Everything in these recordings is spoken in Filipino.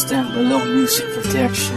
Standalone music protection.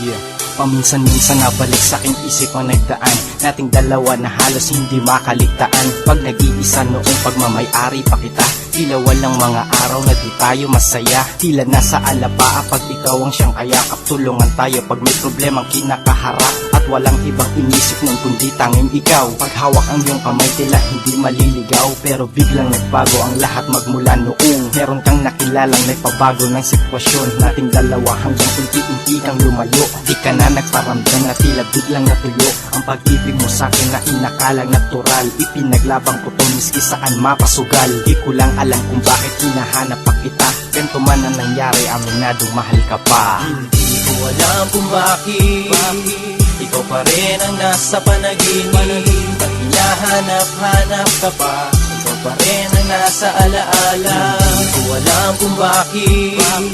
Yeah. Paminsan-minsan nabalik sa aking isip ang nagdaan. Nating dalawa na halos hindi makaligtaan. Pag nag-iisa noong pagmamayari pa kita Tila walang mga araw na di tayo masaya. Tila nasa alabaa pag ikaw ang siyang kayakap. Tulungan tayo pag may problemang kinakaharap At walang ibang inisip nun kundi tanging ikaw. Pag hawak ang iyong kamay tila hindi maliligaw. Pero biglang nagbago ang lahat magmula noong Meron kang nakilalang nagpabago ng sitwasyon. Nating dalawa hanggang unti-unti kang lumayo. Di ka na nagparamdam na tila biglang natuyo Ang pag-ibig mo sa akin na inakalang natural. Ipinaglabang ko to miski saan mapasugal. Di ko lang alam kung bakit hinahanap pa kita. Ganto man ang nangyari aminadong mahal ka pa. Hindi ko alam kung bakit Ikaw pa rin ang nasa panaginip. Pag hinahanap-hanap ka pa. Ikaw pa rin ang nasa alaala. Hindi ko alam kung bakit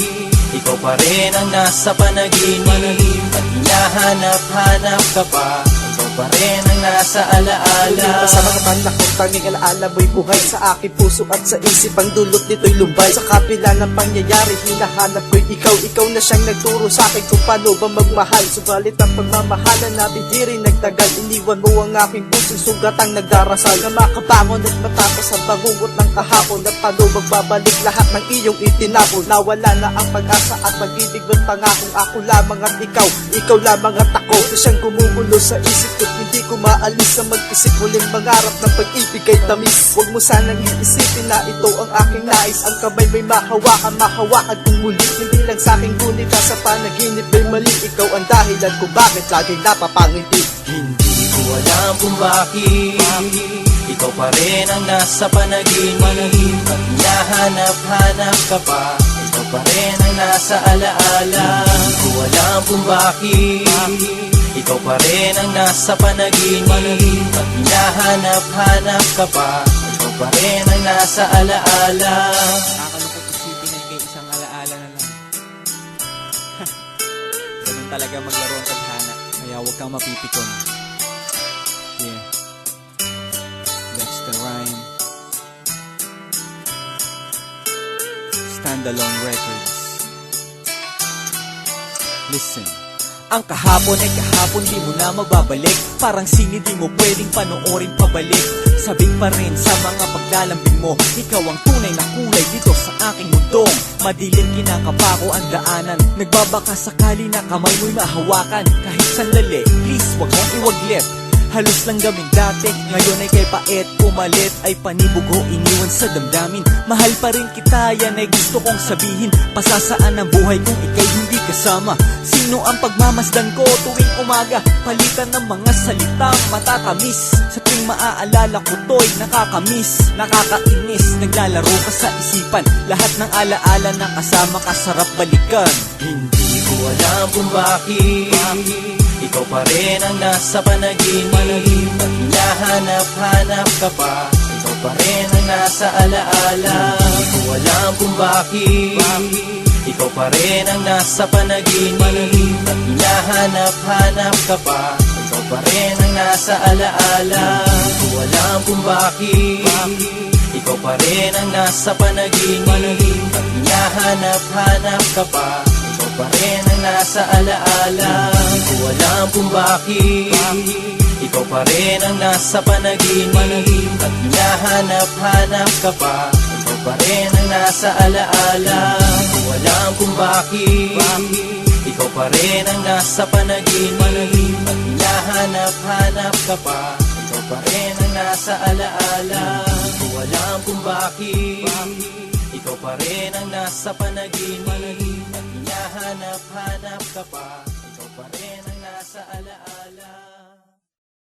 Ikaw pa rin ang nasa panaginip. Pag hinahanap-hanap ka pa pa rin ang nasa alaala. Sa mga banda ko, tanging alaala mo'y buhay Sa aking puso at sa isip. Ang dulot nito'y lumbay. Sa kapila ng pangyayari, hinahanap ko'y ikaw. Ikaw na siyang nagturo sa akin kung paano ba magmahal. Subalit ang pagmamahalan natin di rin nagtagal. Iniwan mo ang aking puso, sugatang nagdarasal. Na makabangon at matapos ang bangungot ng kahapon. At paano magbabalik lahat ng iyong itinapon? Nawala na ang pag-asa at pag-ibig mo't pangakong ako lamang at ikaw. Ikaw lamang at ako. Ito siyang gumugulo sa isip ko't hindi ko maalis Sa mag-isip muling mangarap ng pag-ibig ay tamis. Huwag mo sanang iisipin na ito ang aking nais. Ang kamay may mahawakan, mahawakan kong muli. Hindi lang sa aking ngunit sa panaginip ay mali. Ikaw ang dahilan kung bakit laging napapangiti. Hindi ko alam kung bakit. Ikaw pa rin ang nasa panaginip. Pag hinahanap-hanap ka pa. Ikaw pa rin ang nasa alaala. Hindi ko alam kung bakit Ikaw pa rin ang nasa panaginip Pag hinahanap-hanap ka pa Ikaw pa rin ang nasa alaala Nakakalungkot isipin na ikay isang alaala na lang. Ganun talaga maglaro ang tadhana. Kaya huwag kang mapipikon. Yeah. That's the rhyme. Standalone Records. Listen. Ang kahapon ay kahapon di mo na mababalik. Parang sini di mo pwedeng panoorin pabalik. Sabik pa rin sa mga paglalambing mo. Ikaw ang tunay na kulay dito sa aking mundo. Madilim kinakapako ang daanan. Nagbabaka sakali na kamay mo'y mahawakan. Kahit sandali, please wag mong iwaglit Halos lang gaming dati Ngayon ay kay paet Pumalit ay panibugo Iniwan sa damdamin. Mahal pa rin kita Yan ay gusto kong sabihin. Pasasaan ang buhay kung ikay hindi kasama. Sino ang pagmamasdan ko tuwing umaga? Palitan ng mga salitang matatamis. Sa tuwing maaalala ko to'y nakakamiss Nakakainis. Naglalaro ka sa isipan Lahat ng alaala na kasama ka sarap balikan. Hindi ko alam kung bakit. Ikaw pa rin ang nasa panaginip. Pag hinahanap-hanap ka pa. Ikaw pa rin ang nasa alaala. Hindi ko alam kung bakit. Ikaw pa rin ang nasa panaginip. Pag hinahanap-hanap ka pa. Ikaw pa rin ang nasa alaala. Hindi ko alam kung bakit. Ikaw pa rin ang nasa panaginip. Pag hinahanap-hanap ka pa pa rin ang nasa alaala. Hindi ko alam kung bakit. Ikaw pa rin ang nasa panaginip. Pag hinahanap-hanap ka pa. Ikaw pa rin ang nasa alaala. Hindi ko alam kung bakit. Ikaw pa rin ang nasa panaginip. Pag hinahanap-hanap ka pa. Ikaw pa rin ang nasa alaala. Hindi ko alam kung bakit. Ikaw pa rin ang nasa panaginip hinahanap-hanap ka pa. Ikaw pa rin ang nasa alaala